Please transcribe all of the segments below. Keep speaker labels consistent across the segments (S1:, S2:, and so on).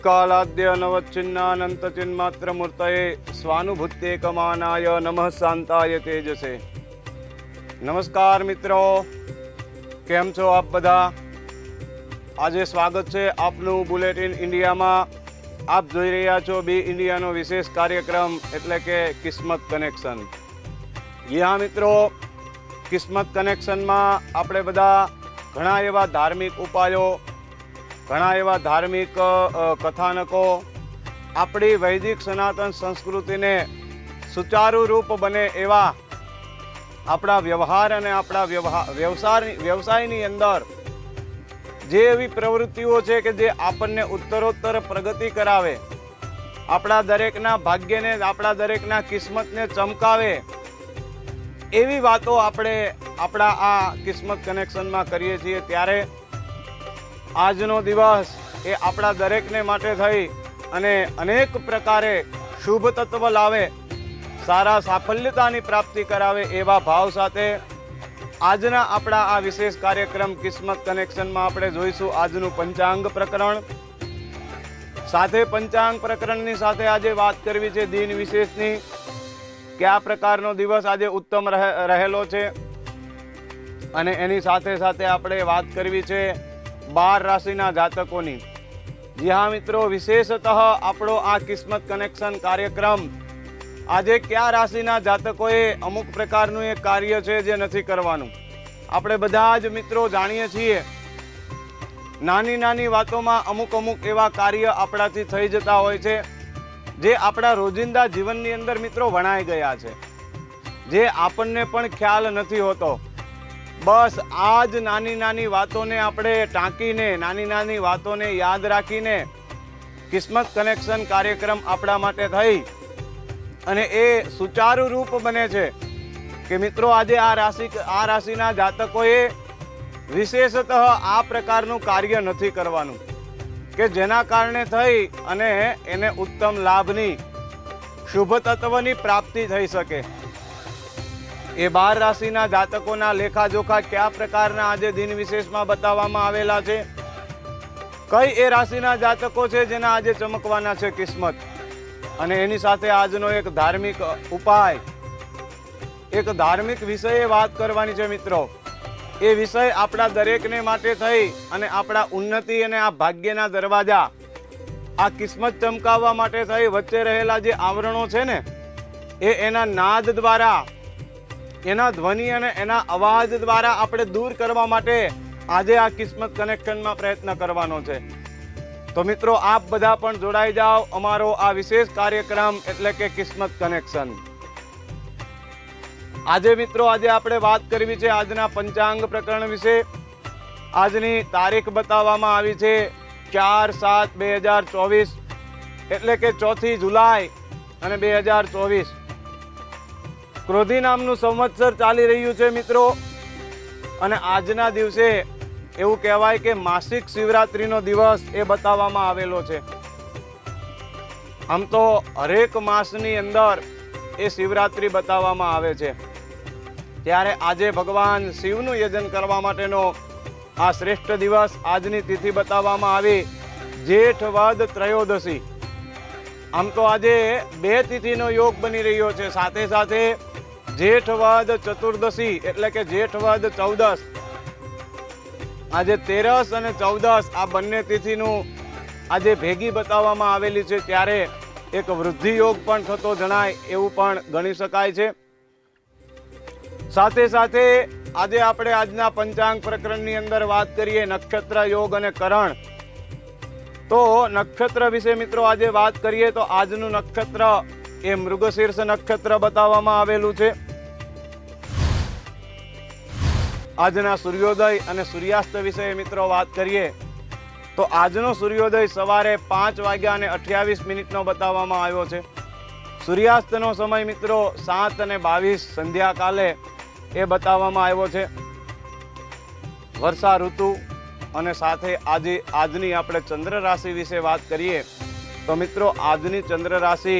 S1: ઉત્કાલાદ્ય નવચ્છિન્નાનંત ચિન્માત્ર મૂર્તયે સ્વાનુભૂત્યેકમાનાય નમઃ શાંતાય તેજસે નમસ્કાર મિત્રો કેમ છો આપ બધા આજે સ્વાગત છે આપનું બુલેટિન ઇન્ડિયામાં આપ જોઈ રહ્યા છો બી ઇન્ડિયાનો વિશેષ કાર્યક્રમ એટલે કે કિસ્મત કનેક્શન યા મિત્રો કિસ્મત કનેક્શનમાં આપણે બધા ઘણા એવા ધાર્મિક ઉપાયો ઘણા એવા ધાર્મિક કથાનકો આપણી વૈદિક સનાતન સંસ્કૃતિને સુચારુ રૂપ બને એવા આપણા વ્યવહાર અને આપણા વ્યવસાય વ્યવસાયની અંદર જે એવી પ્રવૃત્તિઓ છે કે જે આપણને ઉત્તરોત્તર પ્રગતિ કરાવે, આપણા દરેકના ભાગ્યને, આપણા દરેકના કિસ્મતને ચમકાવે, એવી વાતો આપણે આપણા આ કિસ્મત કનેક્શનમાં કરીએ છીએ. ત્યારે આજનો દિવસ એ આપણા દરેકને માટે થઈ અને અનેક પ્રકારે શુભ તત્વ લાવે, સારા સાફલ્યતાની પ્રાપ્તિ કરાવે એવા ભાવ સાથે આજના આપણા આ વિશેષ કાર્યક્રમ કિસ્મત કનેક્શનમાં આપણે જોઈશું આજનું પંચાંગ પ્રકરણ. સાથે પંચાંગ પ્રકરણની સાથે આજે વાત કરવી છે દિન વિશેષની, કે આ પ્રકારનો દિવસ આજે ઉત્તમ રહે- રહેલો છે. અને એની સાથે સાથે આપણે વાત કરવી છે બાર રાશિના જાતકોની. જી હા મિત્રો, વિશેષતઃ આપણો આ કિસ્મત કનેક્શન કાર્યક્રમ. આજે કયા રાશિના જાતકોએ અમુક પ્રકારનું એક કાર્ય છે જે નથી કરવાનું? આપણે બધા જ મિત્રો જાણીએ છીએ. નાની નાની વાતોમાં અમુક અમુક એવા કાર્ય આપણાથી થઈ જતા હોય છે, જે આપણા રોજિંદા જીવનની અંદર મિત્રો વણાઈ ગયા છે. જે આપણને પણ ખ્યાલ નથી હોતો. બસ આ જ નાની નાની વાતોને આપણે ટાંકીને, નાની નાની વાતોને યાદ રાખીને કિસ્મત કનેક્શન કાર્યક્રમ આપણા માટે થઈ અને એ સુચારુ રૂપ બને છે કે મિત્રો આજે આ રાશિ, આ રાશિના જાતકોએ વિશેષતઃ આ પ્રકારનું કાર્ય નથી કરવાનું કે જેના કારણે થઈ અને એને ઉત્તમ લાભની, શુભ તત્વની પ્રાપ્તિ થઈ શકે. એ બાર રાશિના જાતકોના લેખાજોખા કયા પ્રકારના આજે દિન વિશેષમાં બતાવવામાં આવેલા છે? કઈ એ રાશિના જાતકો છે જેના આજે ચમકવાના છે કિસ્મત? અને એની સાથે આજનો એક ધાર્મિક ઉપાય. એક ધાર્મિક વિષયે વાત કરવાની છે મિત્રો. એ વિષય આપણા દરેકને માટે થઈ અને આપણા ઉન્નતિ અને આ ભાગ્યના દરવાજા. આ કિસ્મત ચમકાવવા માટે થઈ વચ્ચે રહેલા જે આવરણો છે ને, એ એના નાદ દ્વારા એના ધ્વનિ અને એના અવાજ દ્વારા આપણે દૂર કરવા માટે આજે આ કિસ્મત કનેક્શનમાં પ્રયત્ન કરવાનો છે. તો મિત્રો, આપ બધા પણ જોડાઈ જાઓ અમારો આ વિશેષ કાર્યક્રમ એટલે કે કિસ્મત કનેક્શન. આજે મિત્રો, આજે આપણે વાત કરવી છે આજના પંચાંગ પ્રકરણ વિશે. આજની તારીખ બતાવવામાં આવી છે ચાર સાત બે હજાર ચોવીસ, એટલે કે ચોથી જુલાઈ અને બે હજાર ચોવીસ. ક્રોધી નામનું સંવત્સર ચાલી રહ્યું છે, મિત્રો. અને આજના દિવસે એવું કહેવાય કે માસિક શિવરાત્રિનો દિવસ એ બતાવવામાં આવેલો છે. આમ તો હરેક માસની અંદર એ શિવરાત્રિ બતાવવામાં આવે છે. ત્યારે આજે ભગવાન શિવનું યજન કરવા માટેનો આ શ્રેષ્ઠ દિવસ આજની તિથિ બતાવવામાં આવી. જેઠ વદ ત્રયોદશી. આમ તો આજે બે તિથિનો યોગ બની રહ્યો છે. સાથે સાથે જેઠ વદ ચતુર્દશી એટલે કે જેઠવાદ ચૌદસ આજે તેરસ અને ચૌદસ આ બંને તિથિનું આજે ભેગી બતાવવામાં આવેલી છે ત્યારે એક વૃદ્ધિ યોગ પણ થતો જણાય એવું પણ ગણી શકાય છે. સાથે સાથે આજે આપણે આજના પંચાંગ પ્રકરણની અંદર વાત કરીએ નક્ષત્ર યોગ અને કરણ. તો નક્ષત્ર વિશે મિત્રો આજે વાત કરીએ તો આજનું નક્ષત્ર એ મૃગશીર્ષ નક્ષત્ર બતાવવામાં આવેલું છે. આજના સૂર્યોદય અને સૂર્યાસ્ત વિશે મિત્રો વાત કરીએ, તો આજનો સૂર્યોદય સવારે પાંચ વાગ્યા અને અઠ્યાવીસ મિનિટનો બતાવવામાં આવ્યો છે. સૂર્યાસ્તનો સમય મિત્રો સાત અને બાવીસ સંધ્યાકાલે એ બતાવવામાં આવ્યો છે. વર્ષા ઋતુ અને સાથે આજે, આજની આપણે ચંદ્ર રાશિ વિશે વાત કરીએ, તો મિત્રો આજની ચંદ્ર રાશિ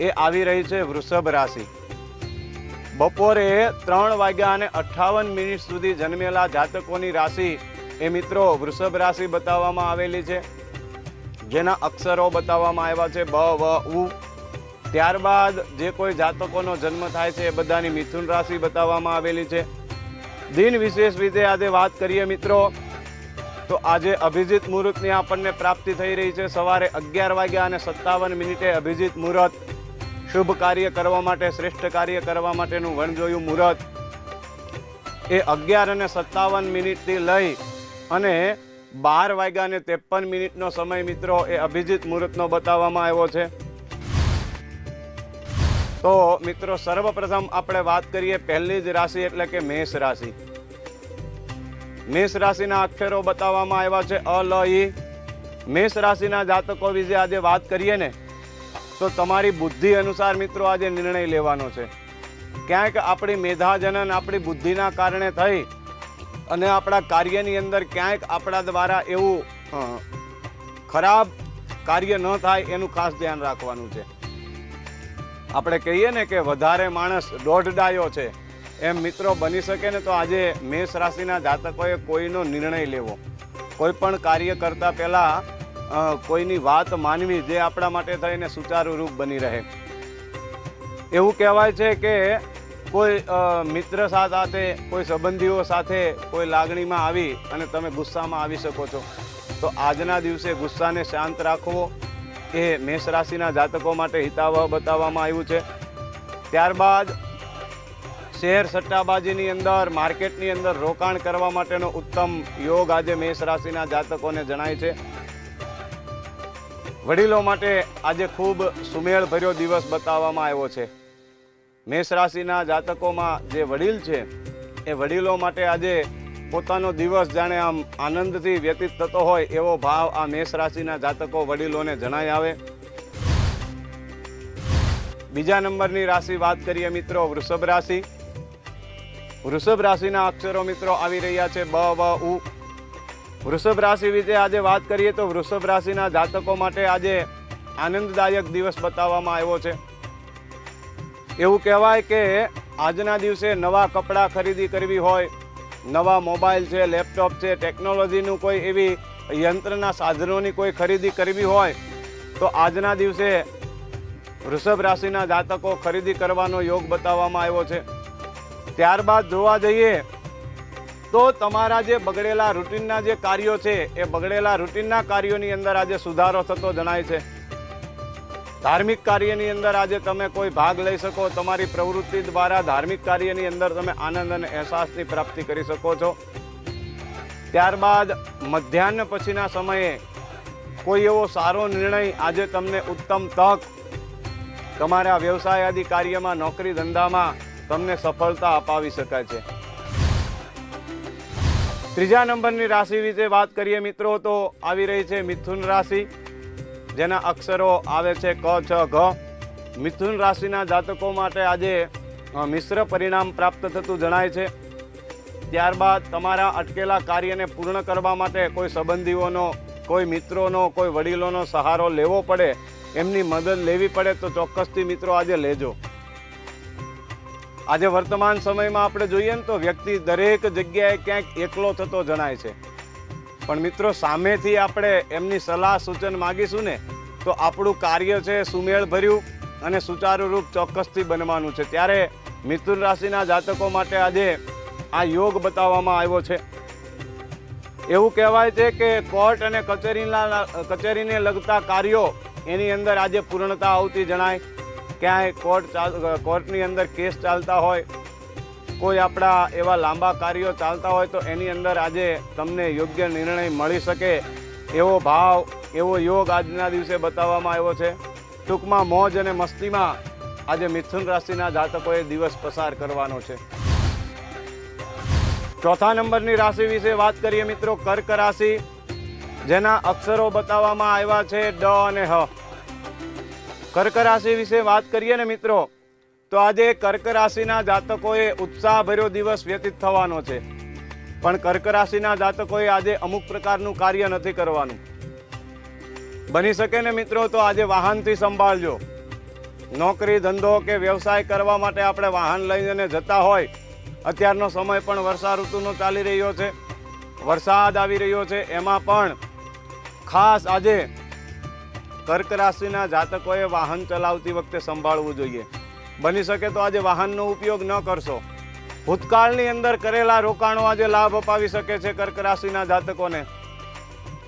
S1: એ આવી રહી છે વૃષભ રાશિ. બપોરે ત્રણ વાગ્યા અને અઠ્ઠાવન મિનિટ સુધી જન્મેલા જાતકોની રાશિ એ મિત્રો વૃષભ રાશિ બતાવવામાં આવેલી છે. જેના અક્ષરો બતાવવામાં આવ્યા છે બ, વ, ઉ. ત્યારબાદ જે કોઈ જાતકોનો જન્મ થાય છે એ બધાની મિથુન રાશિ બતાવવામાં આવેલી છે. દિન વિશેષ રીતે આજે વાત કરીએ મિત્રો, તો આજે અભિજીત મુહૂર્તની આપણને પ્રાપ્તિ થઈ રહી છે. સવારે અગિયાર વાગ્યા અને સત્તાવન મિનિટે અભિજીત મુહૂર્ત શુભ કાર્ય કરવા માટે, શ્રેષ્ઠ કાર્ય કરવા માટેનું વણજોયું મુહૂર્ત. એ અગિયાર અને સત્તાવન મિનિટથી લઈ અને બાર વાગ્યા અને ત્રેપન મિનિટનો સમય મિત્રો, એ અભિજીત મુહૂર્તનો બતાવવામાં આવ્યો છે. તો મિત્રો, સર્વપ્રથમ આપણે વાત કરીએ પહેલી જ રાશિ એટલે કે મેષ રાશિ. મેષ રાશિના અક્ષરો બતાવવામાં આવ્યા છે અ લ ઈ મેષ રાશિના જાતકો વિશે આજે વાત કરીએ ને તો તમારી બુદ્ધિ અનુસાર મિત્રો આજે નિર્ણય લેવાનો છે. ક્યાંક આપણી મેધાજનન આપણી બુદ્ધિના કારણે થઈ અને આપણા કાર્યની અંદર ક્યાંક આપણા દ્વારા એવું ખરાબ કાર્ય ન થાય એનું ખાસ ધ્યાન રાખવાનું છે. આપણે કહીએ ને કે વધારે માણસ દોઢ ડાયો છે. એમ મિત્રો બની શકે ને તો આજે મેષ રાશિના જાતકોએ કોઈનો નિર્ણય લેવો. કોઈ પણ કાર્ય કરતા પહેલા કોઈની વાત માનવી જે આપણા માટે થઈને સુચારુ રૂપ બની રહે. એવું કહેવાય છે કે કોઈ મિત્ર સાથે, કોઈ સંબંધીઓ સાથે કોઈ લાગણીમાં આવી અને તમે ગુસ્સામાં આવી શકો છો. તો આજના દિવસે ગુસ્સાને શાંત રાખવો એ મેષ રાશિના જાતકો માટે હિતાવહ બતાવવામાં આવ્યું છે. ત્યારબાદ શેર સટ્ટાબાજીની અંદર, માર્કેટની અંદર રોકાણ કરવા માટેનો ઉત્તમ યોગ આજે મેષ રાશિના જાતકોને જણાય છે. વડીલો માટે આજે ખૂબ સુમેળભર્યો દિવસ બતાવવામાં આવ્યો છે. મેષ રાશિના જાતકોમાં જે વડીલ છે, એ વડીલો માટે આજે પોતાનો દિવસ જાણે આમ આનંદથી વ્યતીત થતો હોય એવો ભાવ આ મેષ રાશિના જાતકો વડીલોને જણાય આવે. બીજા નંબરની રાશિ વાત કરીએ મિત્રો, વૃષભ રાશિ. વૃષભ રાશિના અક્ષરો મિત્રો આવી રહ્યા છે, બ, વ, ઉ. વૃષભ રાશિ વિશે આજે વાત કરીએ તો વૃષભ રાશિના જાતકો માટે આજે આનંદદાયક દિવસ બતાવવામાં આવ્યો છે. એવું કહેવાય કે આજના દિવસે નવા કપડાં ખરીદી કરવી હોય, નવા મોબાઈલ છે, લેપટોપ છે, ટેકનોલોજીનું કોઈ એવી યંત્રના સાધનોની કોઈ ખરીદી કરવી હોય, તો આજના દિવસે વૃષભ રાશિના જાતકો ખરીદી કરવાનો યોગ બતાવવામાં આવ્યો છે. ત્યારબાદ જોવા જઈએ તો તમારા જે બગડેલા રૂટીનના જે કાર્યો છે, એ બગડેલા રૂટીનના કાર્યોની અંદર આજે સુધારો થતો જણાય છે. ધાર્મિક કાર્યની અંદર આજે તમે કોઈ ભાગ લઈ શકો, તમારી પ્રવૃત્તિ દ્વારા ધાર્મિક કાર્યની અંદર તમે આનંદ અને અહેસાસની પ્રાપ્તિ કરી શકો છો. ત્યારબાદ મધ્યાહ્ન પછીના સમયે કોઈ એવો સારો નિર્ણય આજે તમને ઉત્તમ તક તમારા વ્યવસાય આદિ કાર્યમાં, નોકરી ધંધામાં તમને સફળતા અપાવી શકાય છે. ત્રીજા નંબરની રાશિ વિશે વાત કરીએ મિત્રો, તો આવી રહી છે મિથુન રાશિ, જેના અક્ષરો આવે છે ક, છ, ઘ. મિથુન રાશિના જાતકો માટે આજે મિશ્ર પરિણામ પ્રાપ્ત થતું જણાય છે. ત્યારબાદ તમારા અટકેલા કાર્યને પૂર્ણ કરવા માટે કોઈ સંબંધીઓનો, કોઈ મિત્રોનો, કોઈ વડીલોનો સહારો લેવો પડે, એમની મદદ લેવી પડે, તો ચોક્કસથી મિત્રો આજે લેજો. આજે વર્તમાન સમયમાં આપણે જોઈએ ને તો વ્યક્તિ દરેક જગ્યાએ ક્યાંક એકલો થતો જણાય છે. પણ મિત્રો, સામેથી આપણે એમની સલાહ સૂચન માગીશું ને, તો આપણું કાર્ય છે સુમેળ ભર્યું અને સુચારુરૂપ ચોક્કસથી બનવાનું છે. ત્યારે મિથુન રાશિના જાતકો માટે આજે આ યોગ બતાવવામાં આવ્યો છે. એવું કહેવાય છે કે કોર્ટ અને કચેરીના, કચેરીને લગતા કાર્યો એની અંદર આજે પૂર્ણતા આવતી જણાય. ક્યાંય કોર્ટ કોર્ટની અંદર કેસ ચાલતા હોય, કોઈ આપણા એવા લાંબા કાર્યો ચાલતા હોય તો એની અંદર આજે તમને યોગ્ય નિર્ણય મળી શકે એવો ભાવ, એવો યોગ આજના દિવસે બતાવવામાં આવ્યો છે. ટૂંકમાં મોજ અને મસ્તીમાં આજે મિથુન રાશિના જાતકોએ દિવસ પસાર કરવાનો છે. ચોથા નંબરની રાશિ વિશે વાત કરીએ મિત્રો, કર્ક રાશિ, જેના અક્ષરો બતાવવામાં આવ્યા છે ડ અને હ. કર્ક રાશિ વિશે વાત કરીએ ને મિત્રો, તો આજે કર્ક રાશિના જાતકોએ ઉત્સાહભર્યો દિવસ વ્યતીત થવાનો છે. પણ કર્ક રાશિના જાતકોએ આજે અમુક પ્રકારનું કાર્ય નથી કરવાનું. બની શકે ને મિત્રો, તો આજે વાહનથી સંભાળજો. નોકરી, ધંધો કે વ્યવસાય કરવા માટે આપણે વાહન લઈને જતા હોય, અત્યારનો સમય પણ વર્ષા ઋતુનો ચાલી રહ્યો છે. વરસાદ આવી રહ્યો છે, એમાં પણ ખાસ આજે કર્ક રાશિના જાતકોએ વાહન ચલાવતી વખતે સંભાળવું જોઈએ. બની શકે તો આજે વાહનનો ઉપયોગ ન કરશો. ભૂતકાળની અંદર કરેલા રોકાણો આજે લાભ અપાવી શકે છે કર્ક રાશિના જાતકોને.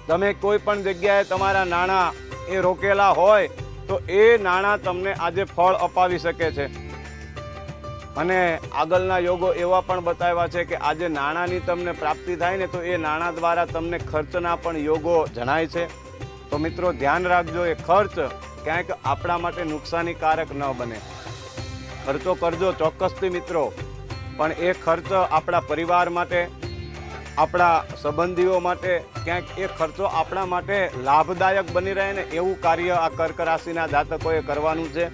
S1: તમે કોઈ પણ જગ્યાએ તમારા નાણાં એ રોકેલા હોય, તો એ નાણાં તમને આજે ફળ અપાવી શકે છે. અને આગળના યોગો એવા પણ બતાવ્યા છે કે આજે નાણાંની તમને પ્રાપ્તિ થાય ને તો એ નાણાં દ્વારા તમને ખર્ચના પણ યોગો જણાય છે. તો મિત્રો ધ્યાન રાખજો, એ ખર્ચ ક્યાંક આપણા માટે નુકસાનીકારક ન બને. ખર્ચો કરજો ચોક્કસથી મિત્રો, પણ એ ખર્ચ આપણા પરિવાર માટે, આપણા સંબંધીઓ માટે, ક્યાંક એ ખર્ચો આપણા માટે લાભદાયક બની રહે ને એવું કાર્ય આ કર્ક રાશિના જાતકોએ કરવાનું છે.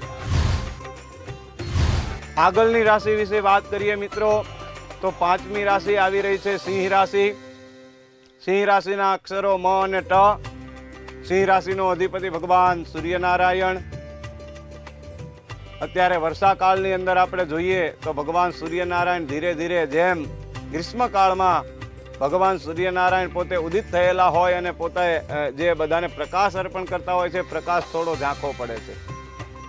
S1: આગળની રાશિ વિશે વાત કરીએ મિત્રો, તો પાંચમી રાશિ આવી રહી છે સિંહ રાશિ. સિંહ રાશિના અક્ષરો મ અને ટ. સિંહ રાશિનો અધિપતિ ભગવાન સૂર્યનારાયણ. અત્યારે વર્ષાકાળની અંદર આપણે જોઈએ તો ભગવાન સૂર્યનારાયણ ધીરે ધીરે જેમ ગ્રીષ્મકાળમાં ભગવાન સૂર્યનારાયણ પોતે ઉદિત થયેલા હોય અને પોતે જે બધાને પ્રકાશ અર્પણ કરતા હોય છે, પ્રકાશ થોડો ઝાંખો પડે છે.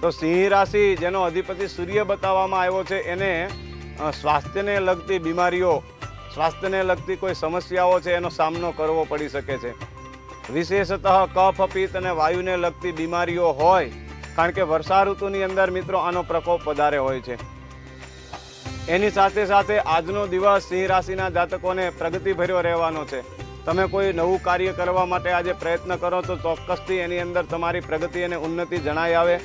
S1: તો સિંહ રાશિ જેનો અધિપતિ સૂર્ય બતાવવામાં આવ્યો છે, એને સ્વાસ્થ્યને લગતી બીમારીઓ, સ્વાસ્થ્યને લગતી કોઈ સમસ્યાઓ છે, એનો સામનો કરવો પડી શકે છે. વિશેષતઃ કફ, પિત્ત અને વાયુને લગતી બીમારીઓ હોય, કારણ કે વર્ષા ઋતુની અંદર મિત્રો આનો પ્રકોપ વધારે હોય છે. એની સાથે સાથે આજનો દિવસ સિંહ રાશિના જાતકોને પ્રગતિભર્યો રહેવાનો છે. તમે કોઈ નવું કાર્ય કરવા માટે આજે પ્રયત્ન કરો તો ચોક્કસથી એની અંદર તમારી પ્રગતિ અને ઉન્નતિ જણાઈ આવે.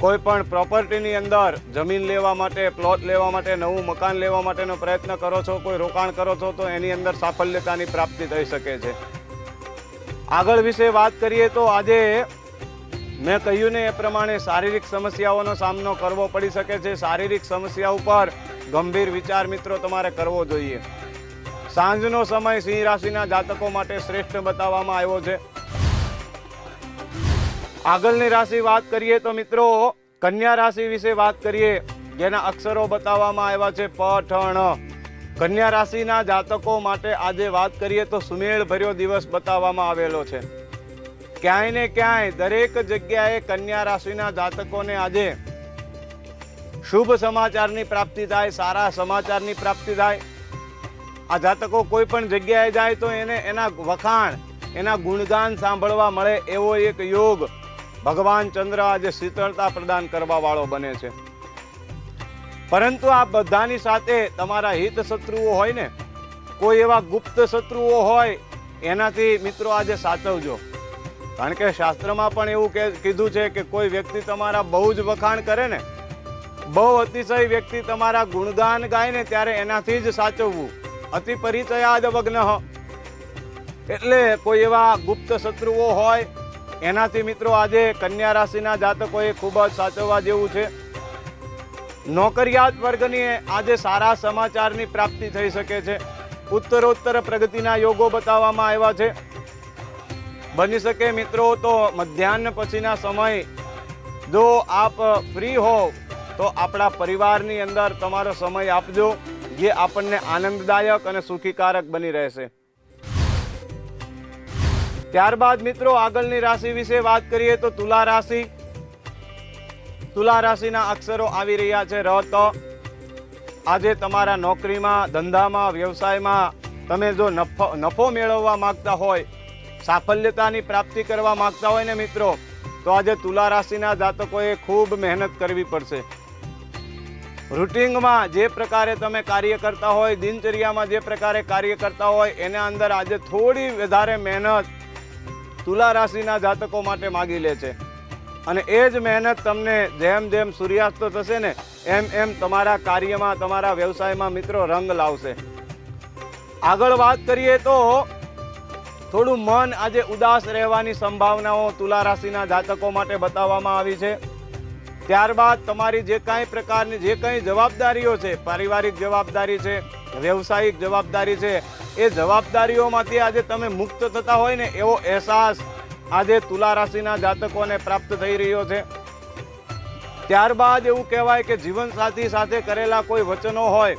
S1: કોઈ પણ પ્રોપર્ટીની અંદર જમીન લેવા માટે, પ્લોટ લેવા માટે, નવું મકાન લેવા માટેનો પ્રયત્ન કરો છો, કોઈ રોકાણ કરો છો તો એની અંદર સાફલ્યતાની પ્રાપ્તિ થઈ શકે છે. આગળ વિશે વાત કરીએ તો આજે મેં કહ્યું ને એ પ્રમાણે શારીરિક સમસ્યાઓનો સામનો કરવો પડી શકે છે. શારીરિક સમસ્યા ઉપર ગંભીર વિચાર મિત્રો તમારે કરવો જોઈએ. સાંજનો સમય સિંહ રાશિના જાતકો માટે શ્રેષ્ઠ બતાવવામાં આવ્યો છે. આગળની રાશિ વાત કરીએ તો મિત્રો કન્યા રાશિ વિશે વાત કરીએ. જેના અક્ષરો બતાવવામાં આવ્યા છે. પઠણ કન્યા રાશિના જાતકો માટે આજે વાત કરીએ તો સુમેળ ભર્યો દિવસ બતાવવામાં આવેલો છે. ક્યાંય ને ક્યાંય દરેક જગ્યાએ કન્યા રાશિના જાતકોને આજે શુભ સમાચારની પ્રાપ્તિ થાય, સારા સમાચારની પ્રાપ્તિ થાય. આ જાતકો કોઈ પણ જગ્યાએ જાય તો એને એના વખાણ, એના ગુણગાન સાંભળવા મળે એવો એક યોગ ભગવાન ચંદ્ર આજે શીતળતા પ્રદાન કરવા વાળો બને છે. પરંતુ આ બધાની સાથે તમારા હિત શત્રુઓ હોય ને, કોઈ એવા ગુપ્ત શત્રુઓ હોય, એનાથી મિત્રો આજે સાચવજો. કારણ કે શાસ્ત્રમાં પણ એવું કે, કીધું છે કે કોઈ વ્યક્તિ તમારા બહુ જ વખાણ કરે ને, બહુ અતિશય વ્યક્તિ તમારા ગુણગાન ગાય ને ત્યારે એનાથી જ સાચવવું. અતિ પરિચયાદ વગ્ન. એટલે કોઈ એવા ગુપ્ત શત્રુઓ હોય, એનાથી મિત્રો આજે કન્યા રાશિના જાતકોએ ખૂબ જ સાચવવા જેવું છે. નોકરિયાત વર્ગની આજે સારા સમાચારની પ્રાપ્તિ થઈ શકે છે. ઉત્તરોત્તર પ્રગતિના યોગો બતાવવામાં આવ્યા છે. બની શકે મિત્રો તો મધ્યાહન પછીના સમય. જો આપ ફ્રી હો, તો આપણા પરિવારની અંદર તમારો સમય આપજો, જે આપણને આનંદદાયક અને સુખીકારક બની રહેશે. ત્યારબાદ મિત્રો આગળની રાશિ વિશે વાત કરીએ તો તુલા રાશિ. તુલા રાશિના અક્ષરો આવી રહ્યા છે, ર, તો. આજે તમારા નોકરીમાં, ધંધામાં, વ્યવસાયમાં તમે જો નફો નફો મેળવવા માંગતા હોય, સાફલ્યતાની પ્રાપ્તિ કરવા માગતા હોય ને મિત્રો, તો આજે તુલા રાશિના જાતકોએ ખૂબ મહેનત કરવી પડશે. રૂટિંગમાં જે પ્રકારે તમે કાર્ય કરતા હોય, દિનચર્યામાં જે પ્રકારે કાર્ય કરતા હોય, એના અંદર આજે થોડી વધારે મહેનત તુલા રાશિના જાતકો માટે માગી લે છે. અને એ જ મહેનત તમને જેમ જેમ સૂર્યાસ્ત થશે ને, એમ એમ તમારા કાર્યમાં, તમારા વ્યવસાયમાં મિત્રો રંગ લાવશે. આગળ વાત કરીએ તો, થોડું મન આજે ઉદાસ રહેવાની સંભાવનાઓ તુલા રાશિના જાતકો માટે બતાવવામાં આવી છે. ત્યારબાદ તમારી જે કાંઈ પ્રકારની, જે કંઈ જવાબદારીઓ છે, પારિવારિક જવાબદારી છે, વ્યવસાયિક જવાબદારી છે, એ જવાબદારીઓમાંથી આજે તમે મુક્ત થતા હોય ને એવો અહેસાસ આજે તુલા રાશિના જાતકોને પ્રાપ્ત થઈ રહ્યો છે. ત્યારબાદ એવું કહેવાય કે જીવનસાથી સાથે કરેલા કોઈ વચનો હોય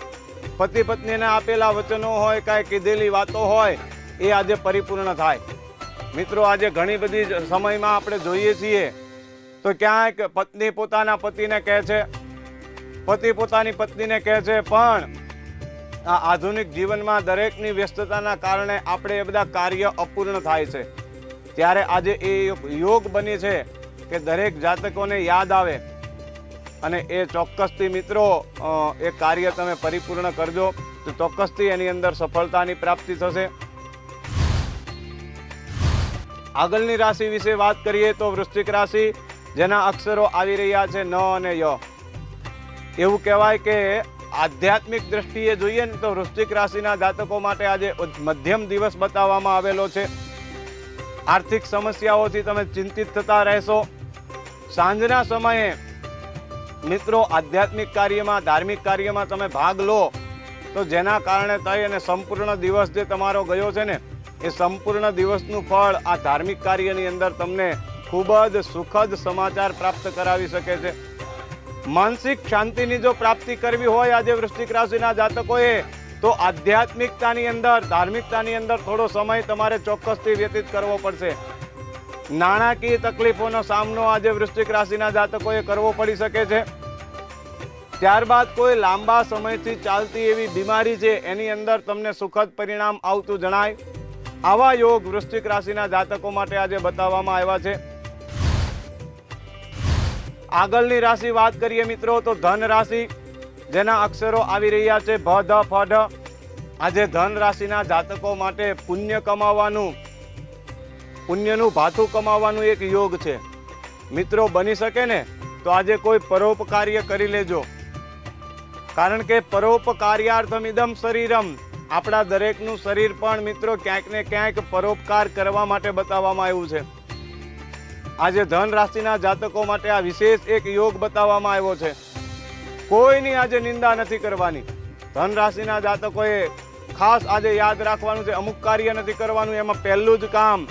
S1: પતિ પત્નીને આપેલા વચનો હોય, કાંઈ કીધેલી વાતો હોય, એ આજે પરિપૂર્ણ થાય. મિત્રો, આજે ઘણી બધી સમયમાં આપણે જોઈએ છીએ, તો ક્યાંક પત્ની પોતાના પતિને કહે છે, પતિ પોતાની પત્નીને કહે છે, પણ આ આધુનિક જીવનમાં દરેકની વ્યસ્તતાના કારણે આપણે એ બધા કાર્ય અપૂર્ણ થાય છે. ત્યારે આજે એ યોગ બની છે કે દરેક જાતકોને યાદ આવે અને એ ચોક્કસથી મિત્રો એ કાર્ય તમે પરિપૂર્ણ કરજો તો ચોક્કસથી એની અંદર સફળતાની પ્રાપ્તિ થશે. આગળની રાશિ વિશે વાત કરીએ તો વૃશ્ચિક રાશિ, જેના અક્ષરો આવી રહ્યા છે ન અને ય. એવું કહેવાય કે આધ્યાત્મિક દ્રષ્ટિએ જોઈએ ને તો વૃશ્ચિક રાશિના જાતકો માટે આજે મધ્યમ દિવસ બતાવવામાં આવેલો છે. આર્થિક સમસ્યાઓથી તમે ચિંતિત થતા રહેશો. સાંજના સમયે મિત્રો આધ્યાત્મિક કાર્યમાં, ધાર્મિક કાર્યમાં તમે ભાગ લો. તો જેના કારણે થઈ અને સંપૂર્ણ દિવસ જે તમારો ગયો છે ને, એ સંપૂર્ણ દિવસનું ફળ આ ધાર્મિક કાર્યની અંદર તમને ખૂબ જ સુખદ સમાચાર પ્રાપ્ત કરાવી શકે છે. માનસિક શાંતિની જો પ્રાપ્તિ કરવી હોય આજે વૃશ્ચિક રાશિના જાતકોએ તો આધ્યાત્મિકતાની અંદર, ધાર્મિકતાની અંદર થોડો સમય તમારે ચોક્કસથી વ્યતીત કરવો પડશે. નાણાકીય તકલીફોનો સામનો આજે વૃશ્ચિક રાશિના જાતકોએ કરવો પડી શકે છે. ત્યારબાદ કોઈ લાંબા સમયથી ચાલતી એવી બીમારી છે, એની અંદર તમને સુખદ પરિણામ આવતું જણાય. આવા યોગ વૃશ્ચિક રાશિના જાતકો માટે આજે બતાવવામાં આવ્યા છે. આગળની રાશિ વાત કરીએ મિત્રો, તો ધન રાશિ. જેના અક્ષરો આવી રહ્યા છે. ભ, ધ, ફ ઢ આજે ધન રાશિના જાતકો માટે પુણ્ય કમાવાનું, પુણ્યનું ભાથું કમાવાનું એક યોગ છે. મિત્રો, બની શકે ને? તો આજે કોઈ પરોપકાર્ય કરી લેજો. કારણ કે પરોપકાર્યાર્થમ ઇદમ શરીરમ. આપણા દરેકનું શરીર પણ મિત્રો ક્યાંક ને ક્યાંક પરોપકાર કરવા માટે બતાવવામાં આવ્યું છે. આજે ધન રાશિના જાતકો માટે આ વિશેષ એક યોગ બતાવવામાં આવ્યો છે. કોઈની આજે નિંદા નથી કરવાની. ધન રાશિના જાતકોએ ખાસ આજે યાદ રાખવાનું છે, અમુક કાર્ય નથી કરવાનું, એમાં પહેલું જ કામ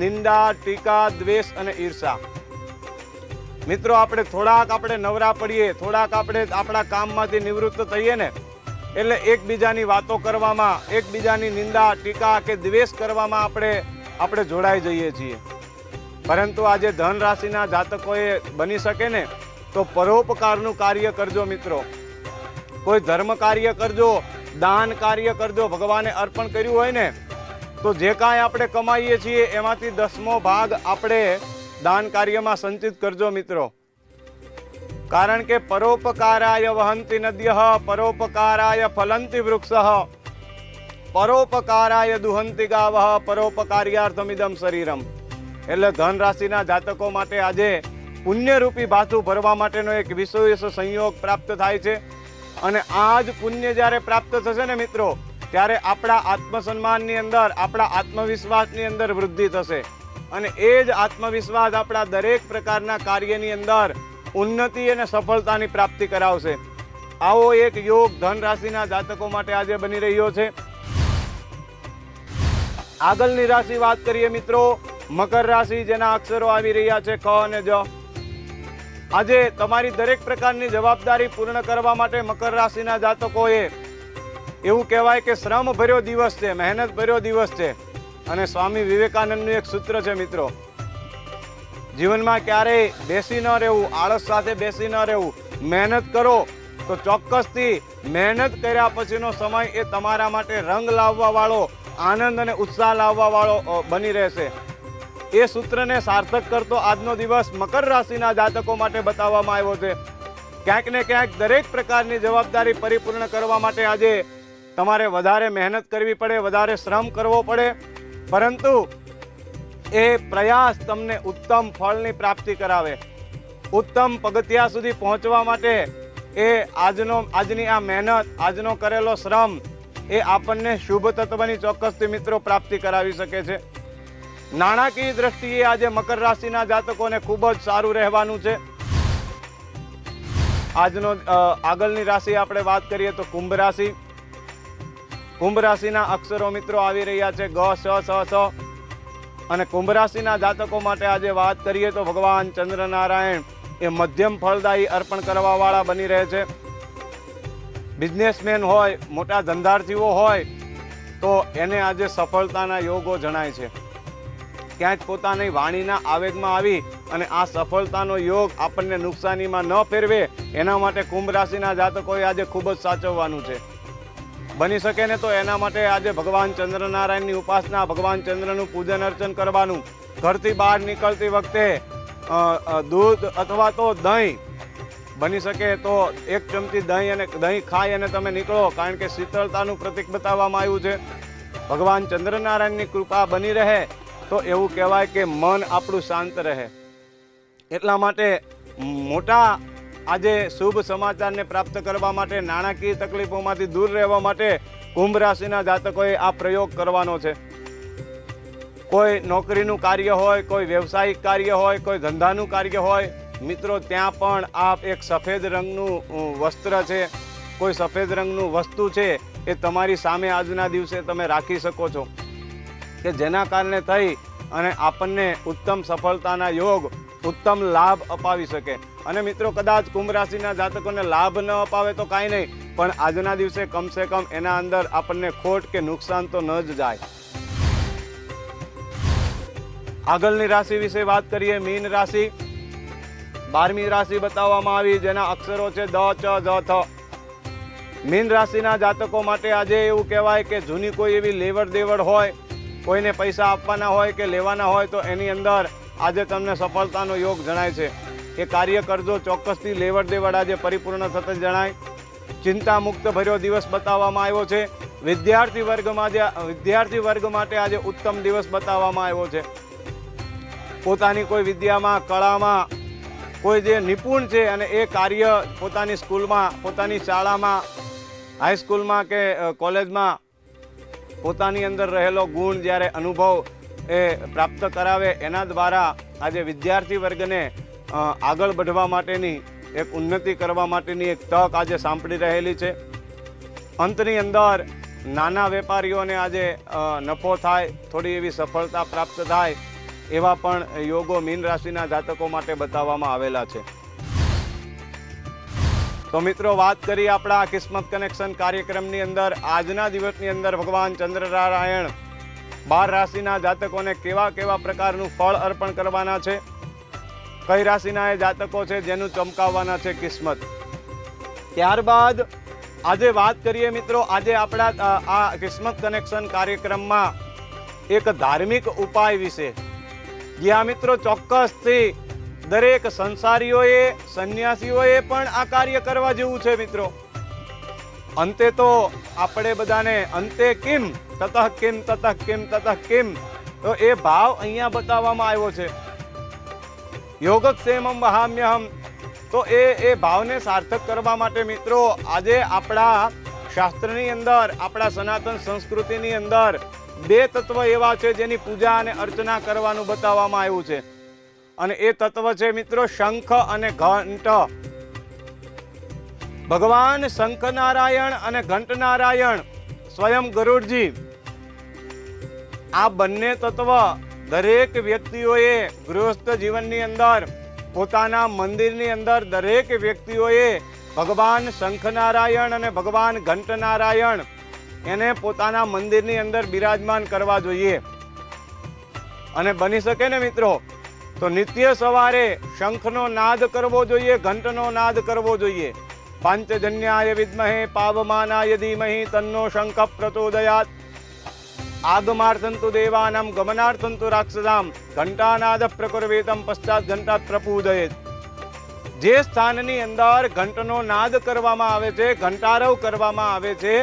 S1: નિંદા, ટીકા, દ્વેષ અને ઈર્ષા. મિત્રો, આપણે થોડાક આપણે નવરા પડીએ, થોડાક આપણે આપણા કામમાંથી નિવૃત્ત થઈએ ને, એટલે એકબીજાની વાતો કરવામાં, એકબીજાની નિંદા, ટીકા કે દ્વેષ કરવામાં આપણે આપણે જોડાઈ જઈએ છીએ. પરંતુ આજે ધન રાશિના જાતકોએ બની શકે ને તો પરોપકારનું કાર્ય કરજો મિત્રો. કોઈ ધર્મ કાર્ય કરજો, દાન કાર્ય કરજો, ભગવાને અર્પણ કર્યું હોય ને, તો જે કાંઈ આપણે કમાઈએ છીએ એમાંથી દસમો ભાગ આપણે દાન કાર્યમાં સંચિત કરજો મિત્રો. કારણ કે પરોપકારાય વહંતી નદ્ય, પરોપકારાય ફલંતી વૃક્ષ. પરોપકારાય દુહંતી ગાવ, પરોપકાર્યાર્થમિદમ શરીરમ. એટલે ધન રાશિના જાતકો માટે આજે પુણ્યરૂપી ભાથું ભરવા માટેનો એક વિશેષ સંયોગ પ્રાપ્ત થાય છે. અને આ જ પુણ્ય જ્યારે પ્રાપ્ત થશે ને મિત્રો, ત્યારે આપણા આત્મસન્માનની અંદર, આપણા આત્મવિશ્વાસની અંદર વૃદ્ધિ થશે. અને એ જ આત્મવિશ્વાસ આપણા દરેક પ્રકારના કાર્યની અંદર ઉન્નતિ અને સફળતાની પ્રાપ્તિ કરાવશે. આવો એક યોગ ધન રાશિના જાતકો માટે આજે બની રહ્યો છે. આગળની રાશિ વાત કરીએ મિત્રો, મકર રાશિ જેના અક્ષરો આવી રહ્યા છે ક અને જ. આજે તમારી દરેક પ્રકારની જવાબદારી પૂર્ણ કરવા માટે મકર રાશિના જાતકોએ એવું કહેવાય કે શ્રમ ભર્યો દિવસ છે મહેનત ભર્યો દિવસ છે. અને સ્વામી વિવેકાનંદનું એક સૂત્ર છે મિત્રો, જીવનમાં ક્યારેય બેસી ન રહેવું, આળસ સાથે બેસી ન રહેવું. મહેનત કરો તો ચોક્કસથી મહેનત કર્યા પછીનો સમય એ તમારા માટે રંગ લાવવા વાળો આનંદ અને ઉત્સાહ લાવવા વાળો બની રહેશે. એ સૂત્રને સાર્થક કરતો આજનો દિવસ મકર રાશિના જાતકો માટે બતાવવામાં આવ્યો છે. ક્યાંક ને ક્યાંક દરેક પ્રકારની જવાબદારી પરિપૂર્ણ કરવા માટે આજે તમારે વધારે મહેનત કરવી પડે, વધારે શ્રમ કરવો પડે. પરંતુ એ પ્રયાસ તમને ઉત્તમ ફળની પ્રાપ્તિ કરાવે. ઉત્તમ પગથિયા સુધી પહોંચવા માટે એ આજનો, આજની આ મહેનત, આજનો કરેલો શ્રમ એ આપણને શુભ તત્વની ચોક્કસથી મિત્રો પ્રાપ્તિ કરાવી શકે છે. નાણાકીય દ્રષ્ટિએ આજે મકર રાશિના જાતકોને ખૂબ જ સારું રહેવાનું છે. આજનો આગળની રાશિ આપણે વાત કરીએ તો કુંભ રાશિ. કુંભ રાશિના અક્ષરો મિત્રો આવી રહ્યા છે, ગ, સ સ સ. અને કુંભ રાશિના જાતકો માટે આજે વાત કરીએ તો ભગવાન ચંદ્રનારાયણ એ મધ્યમ ફળદાયી અર્પણ કરવાવાળા બની રહે છે. બિઝનેસમેન હોય, મોટા ધંધાર્થીઓ હોય, તો એને આજે સફળતાના યોગો જણાય છે. ક્યાંક પોતાની વાણીના આવેગમાં આવી અને આ સફળતાનો યોગ આપણને નુકસાનીમાં ન ફેરવે, એના માટે કુંભ રાશિના જાતકોએ આજે ખૂબ જ સાચવવાનું છે. બની શકે ને તો એના માટે આજે ભગવાન ચંદ્રનારાયણની ઉપાસના, ભગવાન ચંદ્રનું પૂજન અર્ચન કરવાનું. ઘરથી બહાર નીકળતી વખતે દૂધ અથવા તો દહીં. બની શકે તો એક ચમચી દહીં અને દહીં ખાઈ અને તમે નીકળો, કારણ કે શીતળતાનું પ્રતીક બતાવવામાં આવ્યું છે. ભગવાન ચંદ્રનારાયણની કૃપા બની રહે તો એવું કહેવાય કે મન આપણું શાંત રહે. એટલા માટે મોટા આજે શુભ સમાચારને પ્રાપ્ત કરવા માટે, નાણાકીય તકલીફોમાંથી દૂર રહેવા માટે કુંભ રાશિના જાતકોએ આ પ્રયોગ કરવાનો છે. કોઈ નોકરીનું કાર્ય હોય, કોઈ વ્યવસાયિક કાર્ય હોય, કોઈ ધંધાનું કાર્ય હોય, મિત્રો ત્યાં પણ આ એક સફેદ રંગનું વસ્ત્ર છે, કોઈ સફેદ રંગનું વસ્તુ છે, એ તમારી સામે આજના દિવસે તમે રાખી શકો છો. કે જેના કારણે થઈ અને આપણને ઉત્તમ સફળતાના યોગ, ઉત્તમ લાભ અપાવી શકે. અને મિત્રો, કદાચ કુંભ રાશિના જાતકોને લાભ ન અપાવે તો કાંઈ નહીં, પણ આજના દિવસે કમસે કમ એના અંદર આપણને ખોટ કે નુકસાન તો ન જ જાય. આગળની રાશિ વિશે વાત કરીએ, મીન રાશિ. બારમી રાશિ બતાવવામાં આવી, જેના અક્ષરો છે દ, ચ જ થ. મીન રાશિના જાતકો માટે આજે એવું કહેવાય કે જૂની કોઈ એવી લેવડ દેવડ હોય કોઈને પૈસા આપવાના હોય કે લેવાના હોય તો એની અંદર આજે તમને સફળતાનો યોગ જણાય છે. એ કાર્ય કરજો, ચોક્કસથી લેવડ દેવડ આજે પરિપૂર્ણ થતા જણાય. ચિંતા મુક્ત ભર્યો દિવસ બતાવવામાં આવ્યો છે. વિદ્યાર્થી વર્ગમાં જે વિદ્યાર્થી વર્ગ માટે આજે ઉત્તમ દિવસ બતાવવામાં આવ્યો છે. પોતાની કોઈ વિદ્યામાં, કળામાં, કોઈ જે નિપુણ છે અને એ કાર્ય પોતાની સ્કૂલમાં, પોતાની શાળામાં હાઈસ્કૂલમાં કે કોલેજમાં પોતાની અંદર રહેલો ગુણ જ્યારે અનુભવ એ પ્રાપ્ત કરાવે, એના દ્વારા આજે વિદ્યાર્થી વર્ગને આગળ વધવા માટેની એક ઉન્નતિ કરવા માટેની એક તક આજે સાંપડી રહેલી છે. અંતની અંદર નાના વેપારીઓને આજે નફો થાય, થોડી એવી સફળતા પ્રાપ્ત થાય, એવા પણ યોગો મીન રાશિના જાતકો માટે બતાવવામાં આવેલા છે. તો મિત્રો, વાત કરી આપણા કિસ્મત કનેક્શન કાર્યક્રમની અંદર. આજના દિવસની અંદર ભગવાન ચંદ્રનારાયણ બાર રાશિના જાતકોને કેવા કેવા પ્રકારનું ફળ અર્પણ કરવાના છે? કઈ રાશિના એ જાતકો છે જેનું ચમકાવવાના છે કિસ્મત? ત્યારબાદ આજે વાત કરીએ મિત્રો, આજે આપણા આ કિસ્મત કનેક્શન કાર્યક્રમમાં એક ધાર્મિક ઉપાય વિશે. જ્યાં મિત્રો ચોક્કસથી દરેક સંસારીઓએ, સંન્યાસીઓએ પણ આ કાર્ય કરવા જેવું છે મિત્રો. અંતે તો આપણે બધાને અંતે કેમ, તતઃ કેમ તતઃ કેમ તતઃ કેમ. તો એ ભાવ અહીંયા બતાવવામાં આવ્યો છે. યોગક્ષેમમ વહામ્યહમ. તો એ એ ભાવને સાર્થક કરવા માટે મિત્રો, આજે આપણા શાસ્ત્રની અંદર, આપણા સનાતન સંસ્કૃતિની અંદર બે તત્વ એવા છે જેની પૂજા અને અર્ચના કરવાનું બતાવવામાં આવ્યું છે. અને એ તત્વ છે મિત્રો શંખ અને ઘંટ. ભગવાન શંખનારાયણ અને ઘંટનારાયણ સ્વયં ગરુડજી આ બંને તત્વ દરેક વ્યક્તિઓએ ગૃહસ્થ જીવનની અંદર, પોતાના મંદિરની અંદર દરેક વ્યક્તિઓએ ભગવાન શંખનારાયણ અને ભગવાન ઘંટનારાયણ એને પોતાના મંદિરની અંદર બિરાજમાન કરવા જોઈએ. અને બની શકે ને મિત્રો? તો નિત્ય સવારે શંખનો નાદ કરવો જોઈએ, ઘંટનો નાદ કરવો જોઈએ. પાંચજન્યાય વિદ્મહે પાવમાનાય ધીમહિ તન્નો શંખ પ્રચોદયાત. આગમાર્થંતુ દેવાનામ ગમનાર્થંતુ રાક્ષસામ, ઘંટાનાદ પ્રકુરવેતમ પશ્ચાત ઘંટા પ્રપૂજયેત જે સ્થાનની અંદર ઘંટનો નાદ કરવામાં આવે છે, ઘંટારવ કરવામાં આવે છે,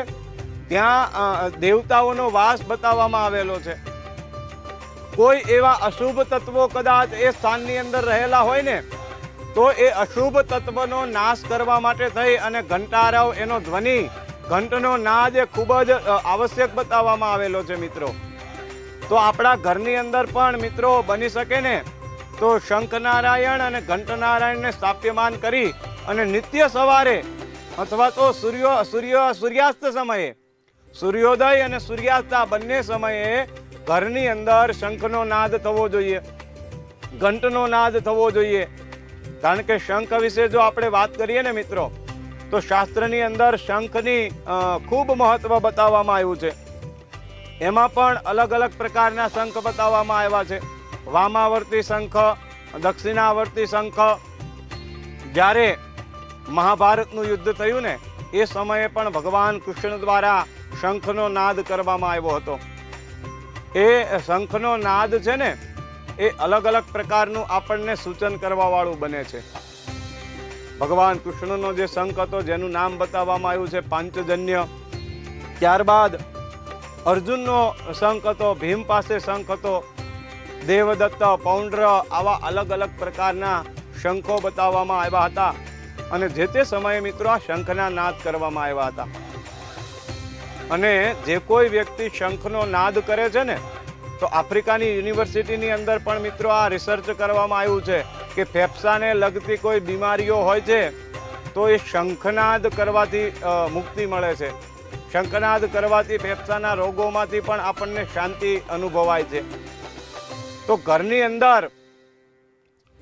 S1: ત્યાં દેવતાઓનો વાસ બતાવવામાં આવેલો છે. કોઈ એવા અશુભ તત્વો કદાચ એ સ્થાનની અંદર રહેલા હોય ને, તો એ અશુભ તત્વનો નાશ કરવા માટે થઈ અને ઘંટારાવ એનો ધ્વનિ, ઘંટનો નાદ એ ખૂબ જ આવશ્યક બતાવવામાં આવેલો છે મિત્રો. તો આપણા ઘરની અંદર પણ મિત્રો બની શકે ને, તો શંખનારાયણ અને ઘંટનારાયણને સ્થાપ્યમાન કરી અને નિત્ય સવારે અથવા તો સૂર્યો, સૂર્ય, સૂર્યાસ્ત સમયે, સૂર્યોદય અને સૂર્યાસ્ત આ બંને સમયે ઘરની અંદર શંખનો નાદ થવો જોઈએ, ઘંટનો નાદ થવો જોઈએ. કારણ કે શંખ વિશે જો આપણે વાત કરીએ ને મિત્રો, તો શાસ્ત્રની અંદર શંખની ખૂબ મહત્વ બતાવવામાં આવ્યું છે. એમાં પણ અલગ અલગ પ્રકારના શંખ બતાવવામાં આવ્યા છે. વામાવર્તી શંખ, દક્ષિણાવર્તી શંખ. જ્યારે મહાભારતનું યુદ્ધ થયું ને, એ સમયે પણ ભગવાન કૃષ્ણ દ્વારા શંખનો નાદ કરવામાં આવ્યો હતો. એ શંખનો નાદ છે ને, એ અલગ અલગ પ્રકારનું આપણને સૂચન કરવા વાળું બને છે. ભગવાન કૃષ્ણનો જે શંખ હતો, જેનું નામ બતાવવામાં આવ્યું છે પાંચજન્ય. ત્યારબાદ અર્જુનનો શંખ હતો, ભીમ પાસે શંખ હતો. દેવદત્ત, પૌંડ્ર આવા અલગ અલગ પ્રકારના શંખો બતાવવામાં આવ્યા હતા. અને જે તે સમયે મિત્રો આ શંખના નાદ કરવામાં આવ્યા હતા. અને જે કોઈ વ્યક્તિ શંખનો નાદ કરે છે ને, તો આફ્રિકાની યુનિવર્સિટીની અંદર પણ મિત્રો આ રિસર્ચ કરવામાં આવ્યું છે કે ફેફસાને લગતી કોઈ બીમારીઓ હોય છે, તો એ શંખનાદ કરવાથી મુક્તિ મળે છે. શંખનાદ કરવાથી ફેફસાના રોગોમાંથી પણ આપણને શાંતિ અનુભવાય છે. તો ઘરની અંદર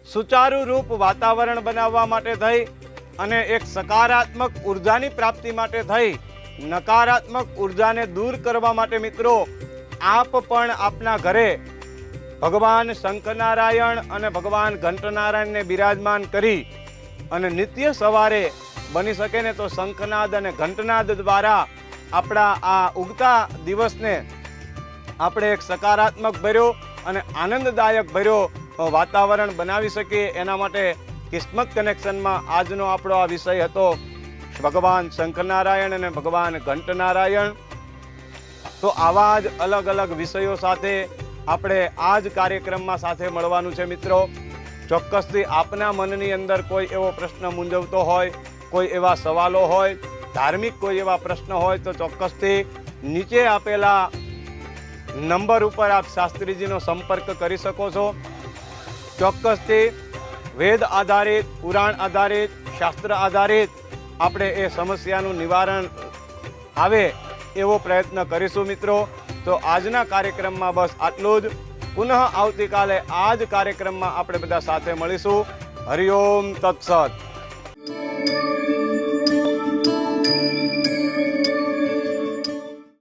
S1: સુચારુ રૂપ વાતાવરણ બનાવવા માટે થઈ અને એક સકારાત્મક ઉર્જાની પ્રાપ્તિ માટે થઈ નકારાત્મક ઉર્જાને દૂર કરવા માટે મિત્રો, આપ પણ આપના ઘરે ભગવાન શંકરનારાયણ અને ભગવાન ઘંટનારાયણને બિરાજમાન કરી અને નિત્ય સવારે બની શકે ને તો શંખનાદ અને ઘંટનાદ દ્વારા આપણા આ ઉગતા દિવસને આપણે એક સકારાત્મક ભર્યો અને આનંદદાયક ભર્યો વાતાવરણ બનાવી શકીએ. એના માટે કિસ્મત કનેક્શનમાં આજનો આપણો આ વિષય હતો. ભગવાન શંકરનારાયણ અને ભગવાન ઘંટનારાયણ. તો આવા જ અલગ અલગ વિષયો સાથે આપણે આ જ કાર્યક્રમમાં સાથે મળવાનું છે મિત્રો. ચોક્કસથી આપના મનની અંદર કોઈ એવો પ્રશ્ન મૂંઝવતો હોય, કોઈ એવા સવાલો હોય, ધાર્મિક કોઈ એવા પ્રશ્ન હોય, તો ચોક્કસથી નીચે આપેલા નંબર ઉપર આપ શાસ્ત્રીજીનો સંપર્ક કરી શકો છો. ચોક્કસથી વેદ આધારિત, પુરાણ આધારિત, શાસ્ત્ર આધારિત આપણે એ સમસ્યાનું નિવારણ આવે એવો પ્રયત્ન કરીશું મિત્રો. તો આજના કાર્યક્રમમાં બસ આટલું જ. પુનઃ આવતીકાલે આ જ કાર્યક્રમમાં આપણે બધા સાથે મળીશું. હરિઓમ તત્સત.